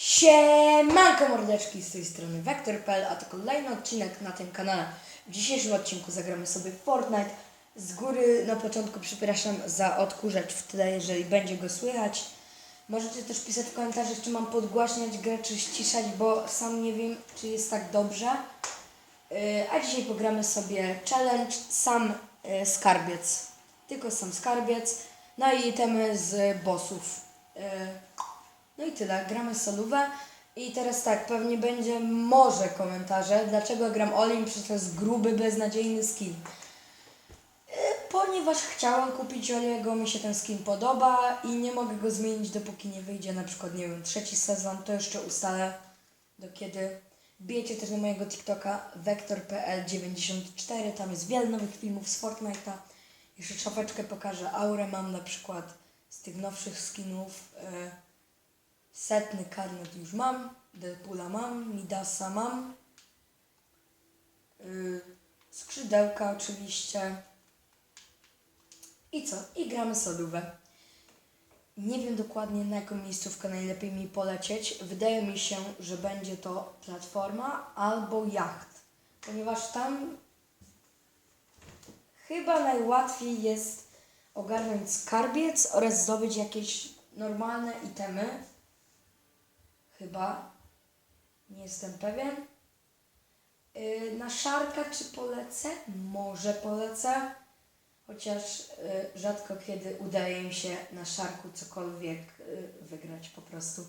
Siemanko mordeczki z tej strony Vector.pl, a to kolejny odcinek na tym kanale. W dzisiejszym odcinku zagramy sobie Fortnite. Z góry na początku przepraszam za odkurzacz w tle, jeżeli będzie go słychać. Możecie też pisać w komentarzach, czy mam podgłaśniać grę, czy ściszać, bo sam nie wiem, czy jest tak dobrze. Yy, A dzisiaj pogramy sobie challenge sam yy, skarbiec. Tylko sam skarbiec. No i itemy z bossów. No i tyle, gramy solówę. I teraz tak, pewnie będzie może komentarze, dlaczego gram Olim, przecież to jest gruby, beznadziejny skin. Yy, Ponieważ chciałam kupić Oliego, mi się ten skin podoba i nie mogę go zmienić, dopóki nie wyjdzie na przykład, nie wiem, trzeci sezon, to jeszcze ustalę do kiedy. Bijecie też na mojego TikToka Vector.pl94, tam jest wiele nowych filmów z Fortnite'a. Jeszcze szafeczkę pokażę, aurę mam na przykład z tych nowszych skinów. Yy, Setny karnet już mam, Deadpoola mam, Midasa mam, yy, skrzydełka oczywiście. I co? I gramy solówę. Nie wiem dokładnie na jaką miejscówkę najlepiej mi polecieć. Wydaje mi się, że będzie to platforma albo jacht. Ponieważ tam chyba najłatwiej jest ogarnąć skarbiec oraz zdobyć jakieś normalne itemy. Chyba. Nie jestem pewien. Yy, na szarka czy polecę? Może polecę. Chociaż yy, rzadko kiedy udaje mi się na szarku cokolwiek yy, wygrać po prostu.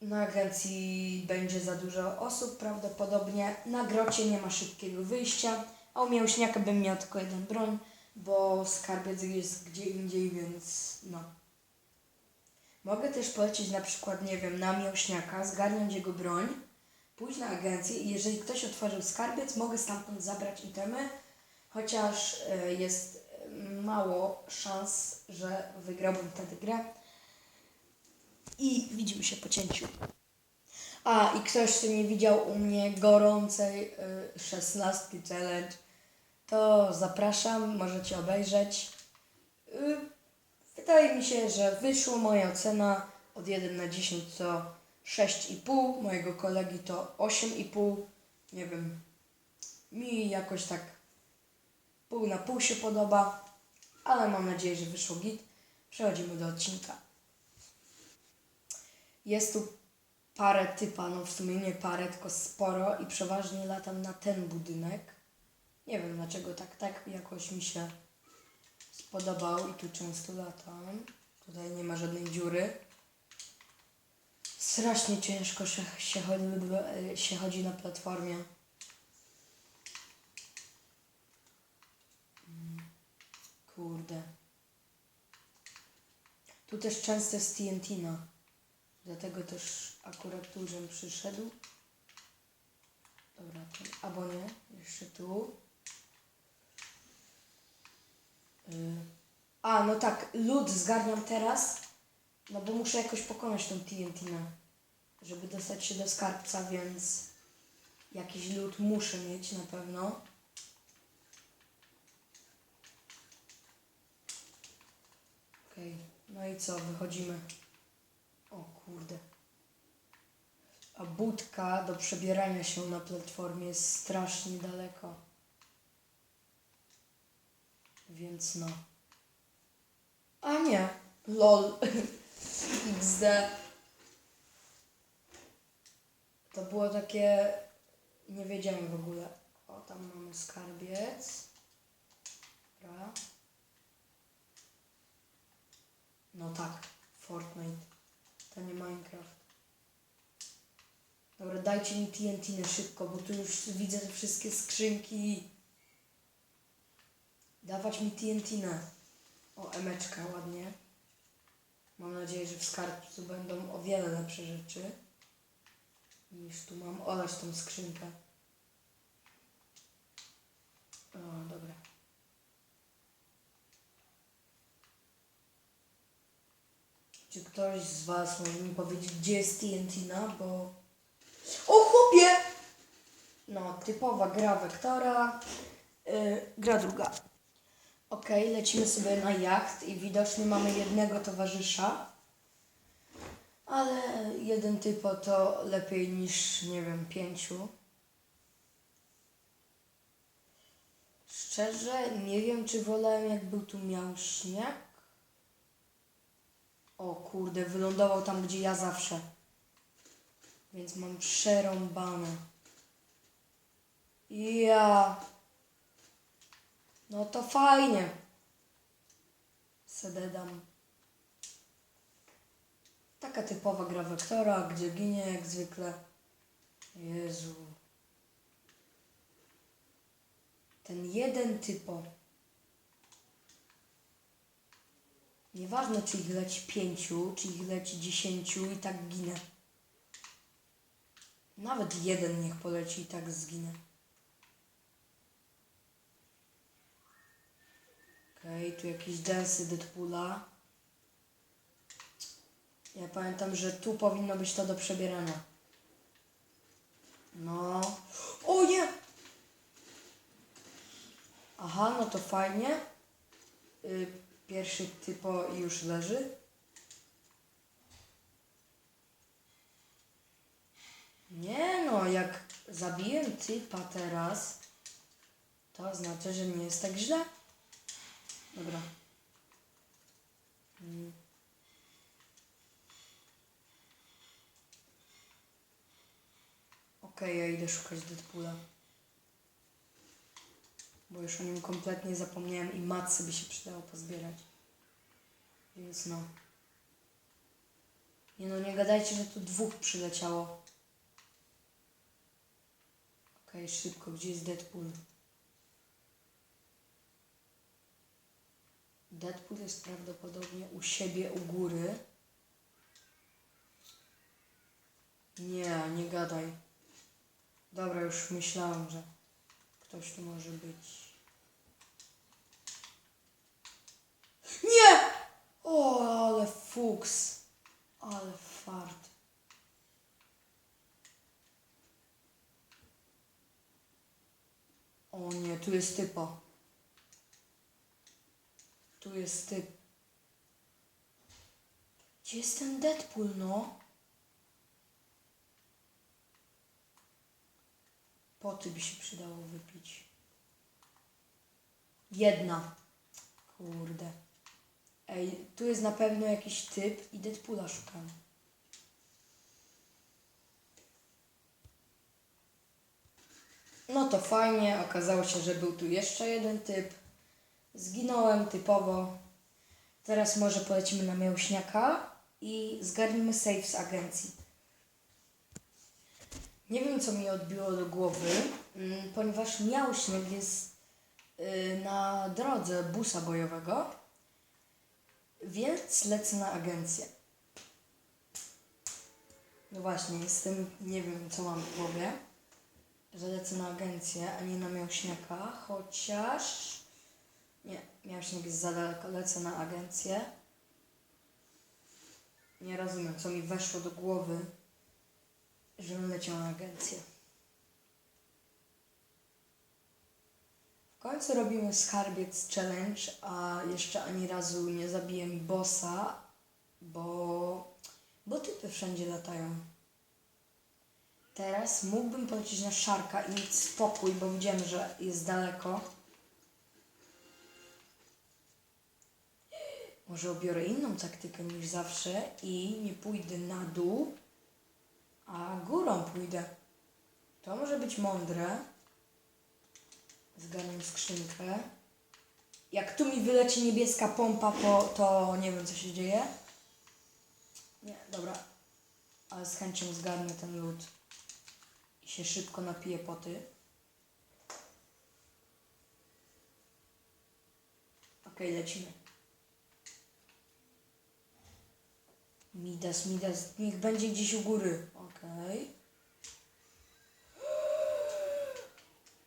Na agencji będzie za dużo osób prawdopodobnie. Na grocie nie ma szybkiego wyjścia. A u mięśniaka bym miał tylko jeden broń, bo skarbiec jest gdzie indziej, więc no. Mogę też polecieć na przykład, nie wiem, na mięśniaka, zgarnąć jego broń, pójść na agencję i jeżeli ktoś otworzył skarbiec, mogę stamtąd zabrać itemy, chociaż e, jest e, mało szans, że wygrałbym wtedy grę. I widzimy się po cięciu. A, i ktoś, kto nie widział u mnie gorącej y, szesnastki challenge, to zapraszam, możecie obejrzeć. Y, Wydaje mi się, że wyszła moja ocena od 1 na 10 to 6,5, mojego kolegi to 8,5. Nie wiem, mi jakoś tak pół na pół się podoba, ale mam nadzieję, że wyszło git. Przechodzimy do odcinka. Jest tu parę typa, no w sumie nie parę, tylko sporo i przeważnie latam na ten budynek. Nie wiem dlaczego tak, tak jakoś mi się spodobał i tu często latam. Tutaj nie ma żadnej dziury. Strasznie ciężko się, się, chodzi, się chodzi na platformie. Mm, Kurde. Tu też często jest TNT, no. Dlatego też akurat tu, żem przyszedł. Dobra, albo nie, jeszcze tu. Y, A, no tak, lód zgarniam teraz, no bo muszę jakoś pokonać tą TNT, no, żeby dostać się do skarbca, więc jakiś lód muszę mieć na pewno. Okej, no i co, wychodzimy. O kurde. A budka do przebierania się na platformie jest strasznie daleko. Więc no. A nie. LOL. XD. To było takie... Nie wiedziałem w ogóle. O, tam mamy skarbiec. Dobra. No tak. Fortnite. To nie Minecraft. Dobra, dajcie mi TNT na szybko, bo tu już widzę te wszystkie skrzynki. Dawać mi TNT na. O, emeczka ładnie. Mam nadzieję, że w skarbcu będą o wiele lepsze rzeczy niż tu mam. Olać tą skrzynkę. O, dobra. Czy ktoś z Was może mi powiedzieć, gdzie jest TNT na, bo... O, chłopie! No, typowa gra Wektora. Yy, gra druga. Okej, lecimy sobie na jacht i widocznie mamy jednego towarzysza. A jeden typo to lepiej niż, nie wiem, pięciu. Szczerze, nie wiem, czy wolałem, jak był tu miał śnieg. O kurde, wylądował tam, gdzie ja zawsze. Więc mam przerąbane. Ja. No to fajnie. Sededam. Taka typowa gra wektora, gdzie ginie jak zwykle. Jezu. Ten jeden typo. Nieważne, czy ich leci pięciu, czy ich leci dziesięciu, i tak ginę. Nawet jeden niech poleci i tak zginę. Okej, tu jakieś densy Deadpoola. Ja pamiętam, że tu powinno być to do przebierania. No. O nie! Aha, no to fajnie. Y, pierwszy typo już leży. Nie no, jak zabiję typa teraz, to znaczy, że nie jest tak źle. Dobra. Okej, ja idę szukać Deadpoola. Bo już o nim kompletnie zapomniałem i matce by się przydało pozbierać. Więc no. Nie no, nie gadajcie, że tu dwóch przyleciało. Okej, szybko, gdzie jest Deadpool? Deadpool jest prawdopodobnie u siebie u góry. Nie, nie gadaj. Dobra, już myślałem, że ktoś tu może być. Nie! O, ale fuks. Ale fart. O nie, tu jest typo. Jest typ. Gdzie jest ten Deadpool, no? Poty by się przydało wypić. Jedna. Kurde. Ej, tu jest na pewno jakiś typ i Deadpoola szukam. No to fajnie, okazało się, że był tu jeszcze jeden typ. Zginąłem typowo. Teraz może polecimy na Miałśniaka i zgarnimy safe z agencji. Nie wiem, co mi odbiło do głowy, mm, ponieważ Miałśniak jest y, na drodze busa bojowego, więc lecę na agencję. No właśnie, jestem, nie wiem, co mam w głowie, że lecę na agencję, a nie na Miałśniaka, chociaż... Nie, Miałśniak jest za daleko, lecę na agencję. Nie rozumiem, co mi weszło do głowy, żebym leciał na agencję. W końcu robimy skarbiec challenge, a jeszcze ani razu nie zabiłem bossa, bo, bo typy wszędzie latają. Teraz mógłbym polecieć na szarka i mieć spokój, bo widziałem, że jest daleko. Może obiorę inną taktykę niż zawsze i nie pójdę na dół, a górą pójdę. To może być mądre. Zgarniam skrzynkę. Jak tu mi wyleci niebieska pompa, to, to nie wiem co się dzieje. Nie, dobra. Ale z chęcią zgarnę ten lód. I się szybko napiję poty. Okej, lecimy. Midas, Midas, niech będzie gdzieś u góry. Okej.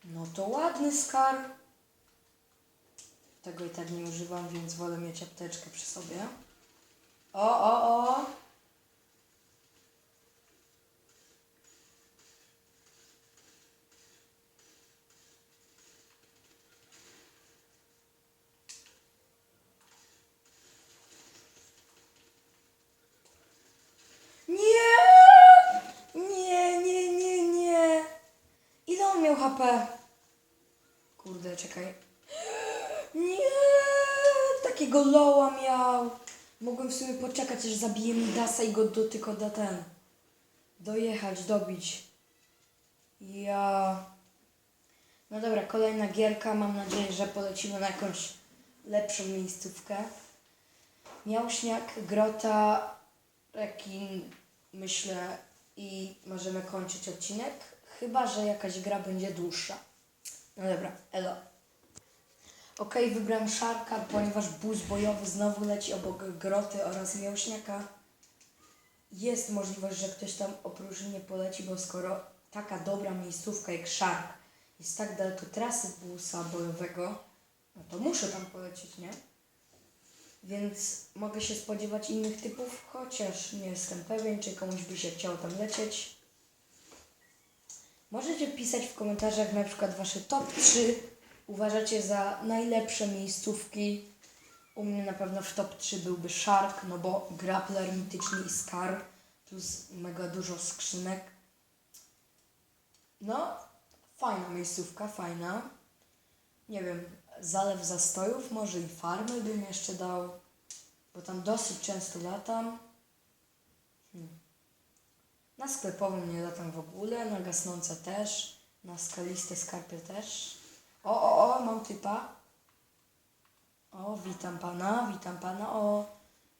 No to ładny skarb. Tego i tak nie używam, więc wolę mieć apteczkę przy sobie. O, o, o! Nie! mapę. Kurde, czekaj. Nie, takiego loła miał. Mogłem w sumie poczekać, aż zabije Midasa i go do, tylko da ten. Dojechać, dobić. Ja. No dobra, kolejna gierka. Mam nadzieję, że polecimy na jakąś lepszą miejscówkę. Miałśniak, grota, rekin, myślę i możemy kończyć odcinek. Chyba, że jakaś gra będzie dłuższa. No dobra, elo. Okej, wybrałem szarka, ponieważ bus bojowy znowu leci obok groty oraz miałśniaka. Jest możliwość, że ktoś tam oprócz mnie poleci, bo skoro taka dobra miejscówka jak szark jest tak daleko trasy busa bojowego, no to muszę tam polecieć, nie? Więc mogę się spodziewać innych typów, chociaż nie jestem pewien, czy komuś by się chciało tam lecieć. Możecie pisać w komentarzach na przykład wasze top 3 uważacie za najlepsze miejscówki. U mnie na pewno w top 3 byłby Shark, no bo grappler mityczny i Scar. Tu mega dużo skrzynek. No, fajna miejscówka, fajna. Nie wiem, zalew zastojów, może i farmy bym jeszcze dał, bo tam dosyć często latam. Hmm. Na sklepową nie latam w ogóle, na gasnące też, na skaliste skarpy też. O, o, o, mam typa. O, witam pana, witam pana. O,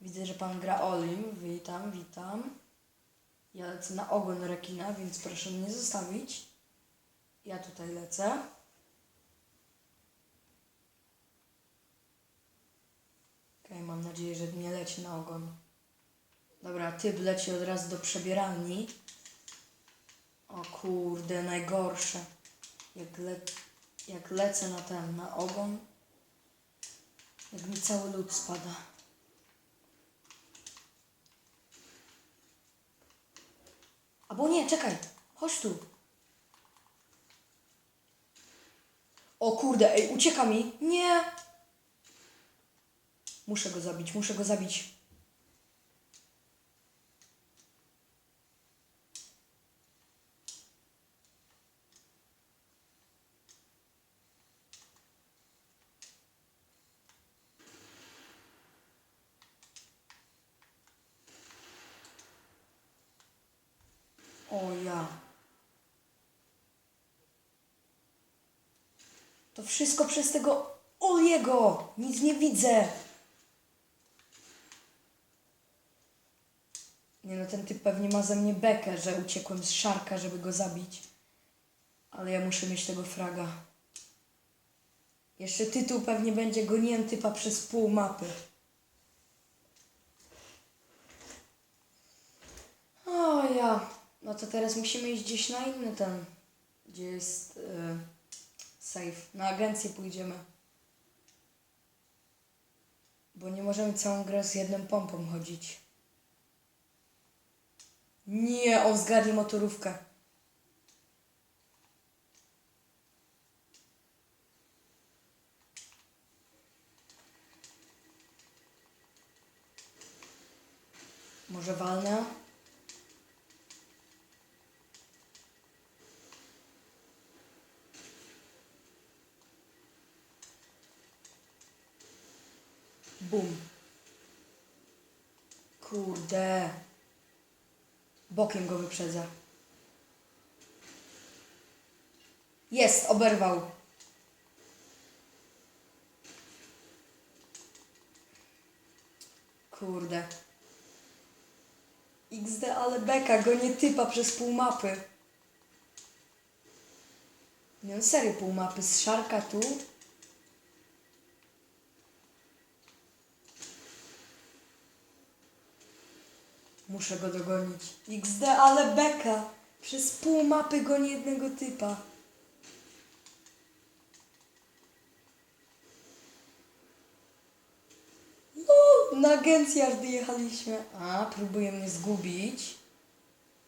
widzę, że pan gra Olim. Witam, witam. Ja lecę na ogon rekina, więc proszę mnie zostawić. Ja tutaj lecę. Okej, mam nadzieję, że nie leci na ogon. Dobra, typ leci od razu do przebieralni. O kurde, najgorsze. Jak, le jak lecę na ten, na ogon, jak mi cały lód spada. Albo nie, czekaj, chodź tu. O kurde, ej, ucieka mi. Nie. Muszę go zabić, muszę go zabić. O ja. To wszystko przez tego Oliego. Nic nie widzę. Nie no, ten typ pewnie ma ze mnie bekę, że uciekłem z szarka, żeby go zabić. Ale ja muszę mieć tego fraga. Jeszcze tytuł pewnie będzie goniłem typa przez pół mapy. O ja. No to teraz musimy iść gdzieś na inny ten, gdzie jest y, safe. Na agencję pójdziemy. Bo nie możemy całą grę z jedną pompą chodzić. Nie, on zgarnie motorówkę. Może walnę? Bum. Kurde. Bokiem go wyprzedza. Jest, oberwał. Kurde. XD, ale beka, go nie typa przez pół mapy. Nie no serio pół mapy, z szarka tu. Muszę go dogonić. XD, ale beka. Przez pół mapy goni jednego typa. No, na agencję aż wyjechaliśmy. A, próbuje mnie zgubić.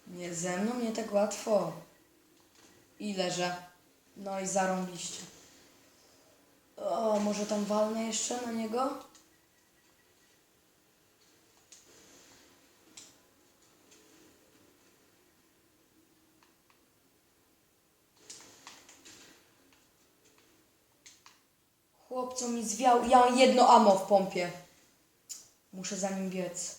Nie ze mną, nie tak łatwo. I leżę. No i zarąbiście. O, może tam walnę jeszcze na niego? Chłopco mi zwiał. Ja mam jedno amo w pompie. Muszę za nim biec.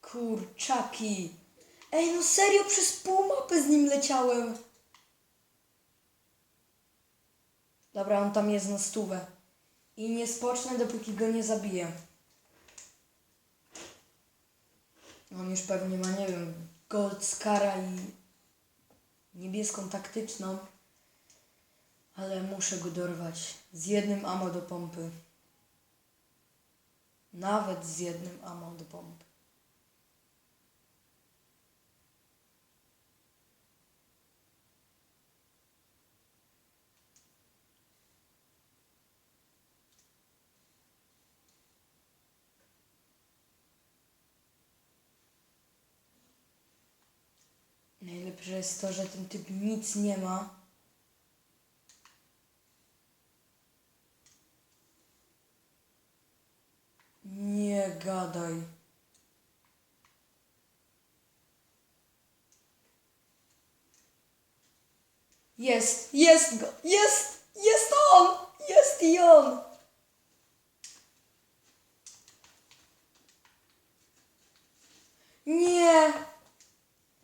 Kurczaki. Ej, no serio, przez pół mapy z nim leciałem. Dobra, on tam jest na stówę. I nie spocznę, dopóki go nie zabiję. On już pewnie ma, nie wiem, Gold Skara i niebieską taktyczną. Ale muszę go dorwać. Z jednym ammo do pompy. Nawet z jednym ammo do pompy. Najlepsze jest to, że ten typ nic nie ma. Gadaj. Jest, jest go, jest, jest on, jest i on. Nie.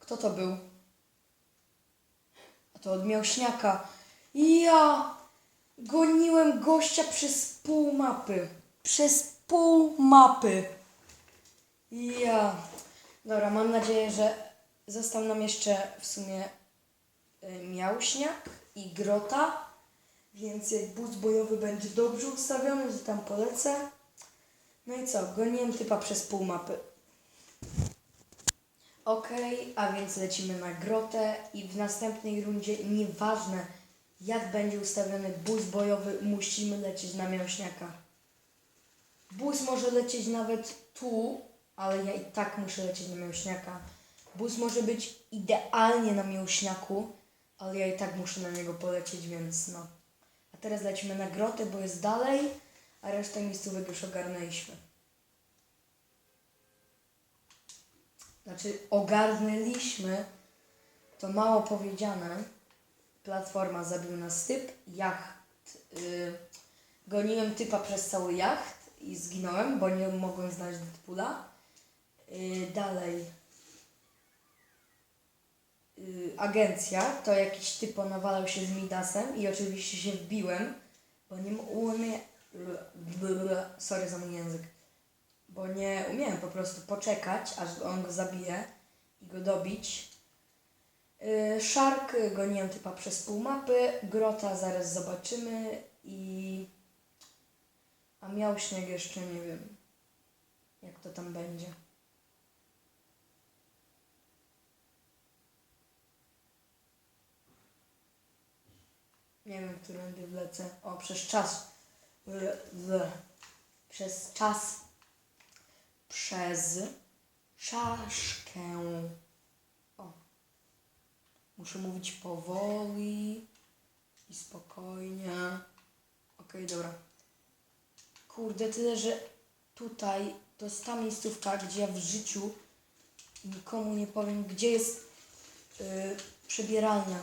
Kto to był? A to od miałśniaka. Ja goniłem gościa przez pół mapy. Przez pół mapy. Ja. Dobra, mam nadzieję, że został nam jeszcze w sumie y, miałśniak i grota. Więc jak bus bojowy będzie dobrze ustawiony, to tam polecę. No i co? Goniłem typa przez pół mapy. Okej, a więc lecimy na grotę i w następnej rundzie, nieważne jak będzie ustawiony bus bojowy, musimy lecieć na mięśniaka. Bus może lecieć nawet tu, ale ja i tak muszę lecieć na mięśniaka. Bus może być idealnie na mięśniaku, ale ja i tak muszę na niego polecieć, więc no. A teraz lecimy na grotę, bo jest dalej, a resztę miejscówek już ogarnęliśmy. Znaczy, ogarnęliśmy, to mało powiedziane. Platforma zabił nas typ, jacht. Yy, goniłem typa przez cały jacht i zginąłem, bo nie mogłem znaleźć Deadpoola. Yy, dalej. Yy, agencja, to jakiś typ nawalał się z Midasem i oczywiście się wbiłem, bo nie umiem... Sorry za mój język bo nie umiałem po prostu poczekać, aż on go zabije i go dobić. Yy, Shark goniłem typa przez pół mapy, Grota zaraz zobaczymy i... A miał śnieg jeszcze nie wiem, jak to tam będzie. Nie wiem, którędy wlecę. O, przez czas. Przez czas przez czaszkę. O. Muszę mówić powoli i spokojnie. Okej, dobra. Kurde, tyle, że tutaj to jest ta miejscówka, gdzie ja w życiu nikomu nie powiem, gdzie jest yy, przebieralnia.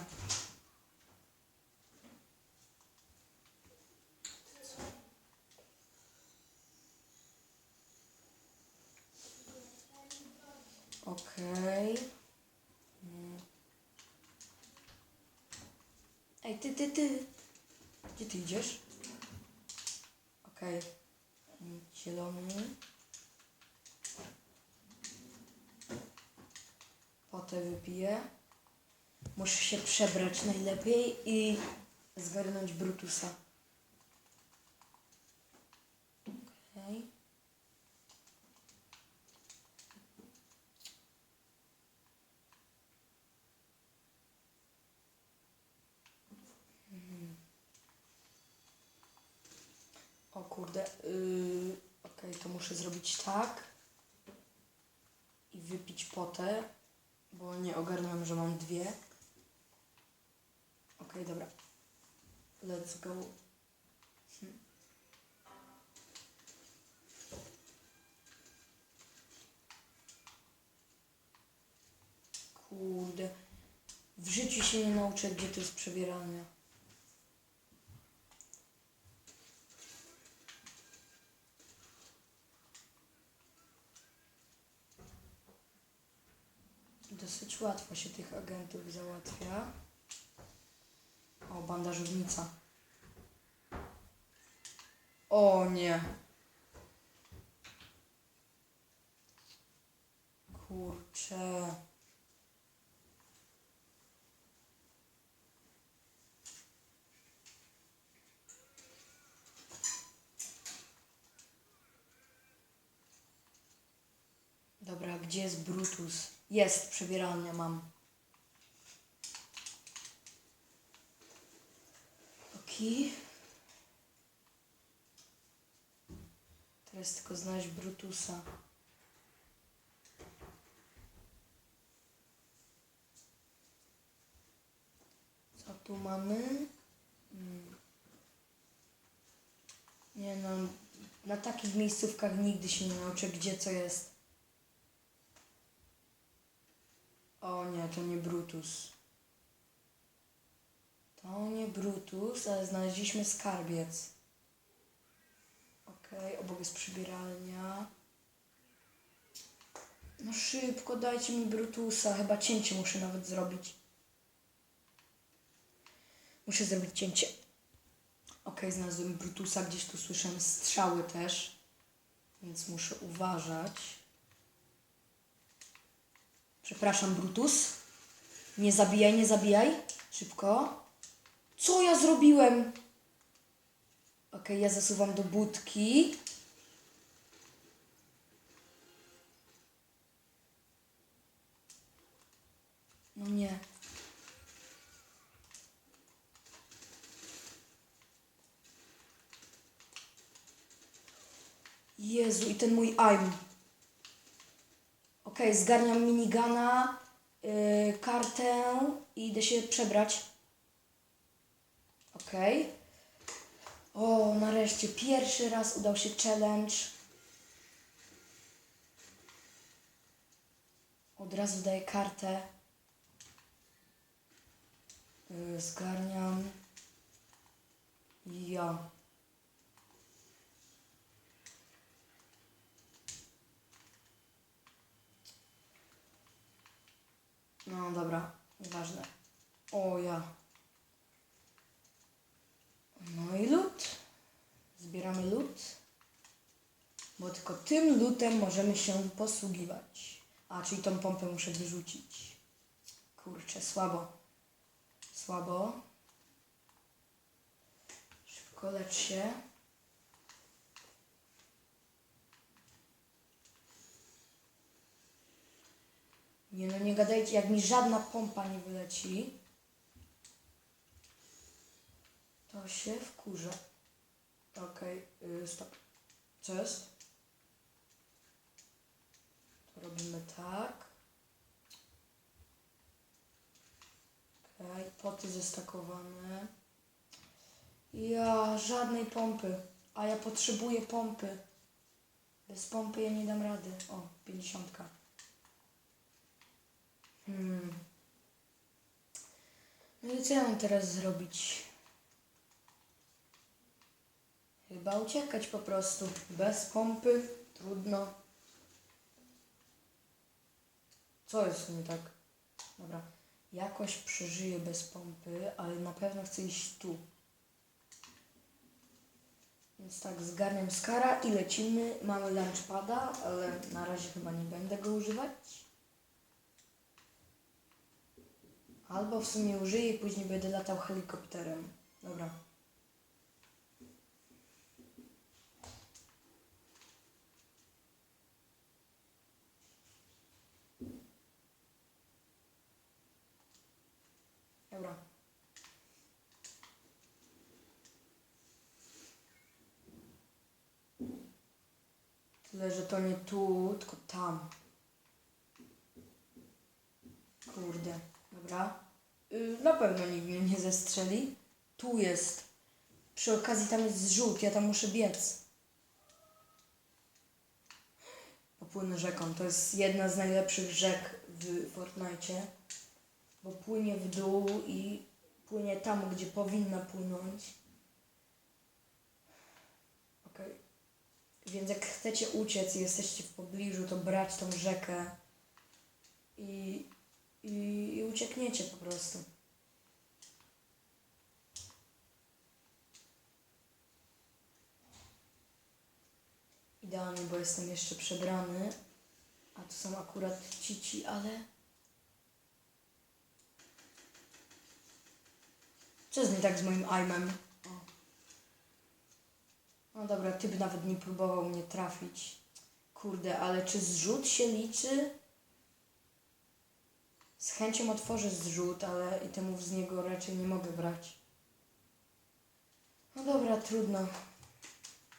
Przebrać najlepiej i zgarnąć Brutusa. Okej. O kurde, yy, okej, to muszę zrobić tak i wypić potę, bo nie ogarnąłem, że mam dwie. Okej, dobra. Let's go. Hm. Kurde. W życiu się nie nauczę, gdzie to jest przebieralnia. Dosyć łatwo się tych agentów załatwia. O, bandażownica. O nie. Kurczę. Dobra, gdzie jest Brutus? Jest, przebieralnia mam. Okej. Teraz tylko znaleźć Brutusa. Co tu mamy? Mm. Nie no, na takich miejscówkach nigdy się nie nauczę, gdzie co jest. O nie, to nie Brutus. To nie Brutus, ale znaleźliśmy skarbiec. Okej, obok jest przybieralnia. No szybko, dajcie mi Brutusa. Chyba cięcie muszę nawet zrobić. Muszę zrobić cięcie. Okej, znalazłem Brutusa. Gdzieś tu słyszę strzały też. Więc muszę uważać. Przepraszam, Brutus. Nie zabijaj, nie zabijaj. Szybko. Co ja zrobiłem? Okej, ja zasuwam do budki. No nie. Jezu, i ten mój aim. Okej, zgarniam minigana, yy, kartę i idę się przebrać. Okej. O, nareszcie, pierwszy raz udał się challenge. Od razu daję kartę. Yy, zgarniam. Ja. No dobra, nieważne. O ja. No i lód. Zbieramy lód. Bo tylko tym lutem możemy się posługiwać. A, czyli tą pompę muszę wyrzucić. Kurczę, słabo. Słabo. Szybko lecz się. Nie no, nie gadajcie, jak mi żadna pompa nie wyleci, to się wkurzę. Okej, yy, stop. Jest? To robimy tak. Okej, poty zestakowane. Ja, żadnej pompy. A ja potrzebuję pompy. Bez pompy ja nie dam rady. O, 50. Hmm. No i co ja mam teraz zrobić? Chyba uciekać po prostu. Bez pompy. Trudno. Co jest nie tak? Dobra. Jakoś przeżyję bez pompy, ale na pewno chcę iść tu. Więc tak, zgarniam skara i lecimy. Mamy lunchpada, ale na razie chyba nie będę go używać. Albo w sumie użyję i później będę latał helikopterem. Dobra. Tyle, że to nie tu, tylko tam. Kurde. Dobra. Y, na pewno nikt mnie nie zestrzeli. Tu jest. Przy okazji tam jest zrzut, ja tam muszę biec. Popłynę rzeką. To jest jedna z najlepszych rzek w Fortnite. bo płynie w dół i płynie tam, gdzie powinna płynąć. Okej. Więc jak chcecie uciec i jesteście w pobliżu, to brać tą rzekę i, i, i uciekniecie po prostu. Idealnie, bo jestem jeszcze przebrany, a to są akurat cici, ale... Co jest nie tak z moim aimem? No dobra, typ nawet nie próbował mnie trafić. Kurde, ale czy zrzut się liczy? Z chęcią otworzę zrzut, ale itemów z niego raczej nie mogę brać. No dobra, trudno.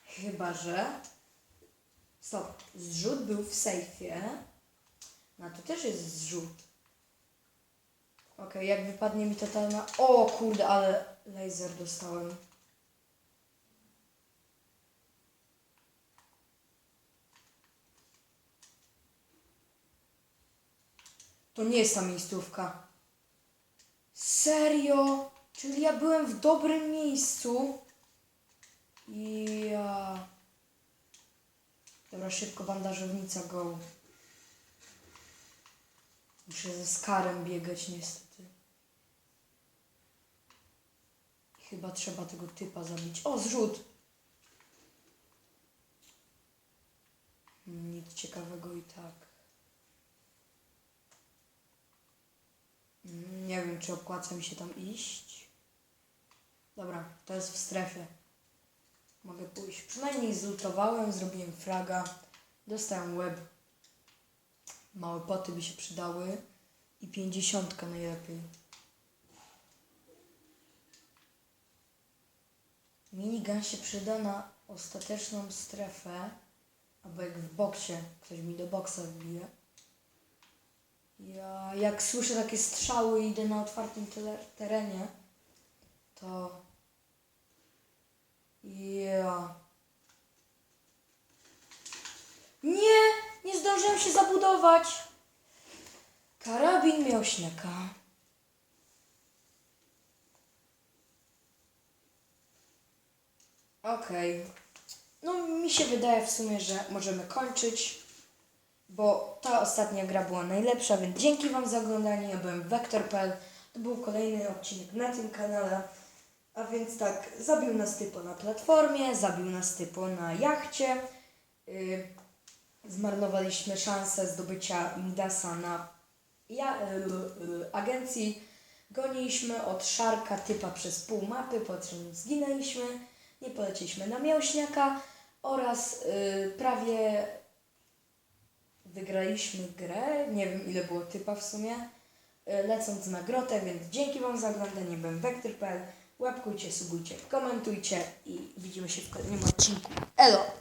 Chyba, że... Stop. Zrzut był w sejfie. No to też jest zrzut. Okej, jak wypadnie mi totalna... O kurde, ale laser dostałem. To nie jest ta miejscówka. Serio? Czyli ja byłem w dobrym miejscu? Ja... Dobra, szybko bandażownica go. Muszę ze skarem biegać niestety. Chyba trzeba tego typa zabić. O, zrzut! Nic ciekawego i tak. Nie wiem, czy opłaca mi się tam iść. Dobra, to jest w strefie. Mogę pójść. Przynajmniej zlutowałem, zrobiłem fraga, dostałem web. Małe poty by się przydały i pięćdziesiątka najlepiej. Minigun się przyda na ostateczną strefę, albo jak w boksie, ktoś mi do boksa wbije. Ja jak słyszę takie strzały i idę na otwartym terenie, to ja. Nie! Nie zdążyłem się zabudować! Karabin miał śniaka. Okej. No mi się wydaje w sumie, że możemy kończyć, bo ta ostatnia gra była najlepsza, więc dzięki Wam za oglądanie. Ja byłem Vector.pl. To był kolejny odcinek na tym kanale. A więc tak, zabił nas typo na platformie, zabił nas typo na jachcie. Yy, zmarnowaliśmy szansę zdobycia Midasa na ja, yy, yy, agencji. Goniliśmy od szarka typa przez pół mapy, po czym zginęliśmy. Nie poleciliśmy na mięśniaka oraz yy, prawie wygraliśmy grę. Nie wiem ile było typa w sumie. Yy, lecąc na grotę, więc dzięki Wam za oglądanie. Byłem Vector.pl. Łapkujcie, subujcie, komentujcie i widzimy się w kolejnym odcinku. Elo!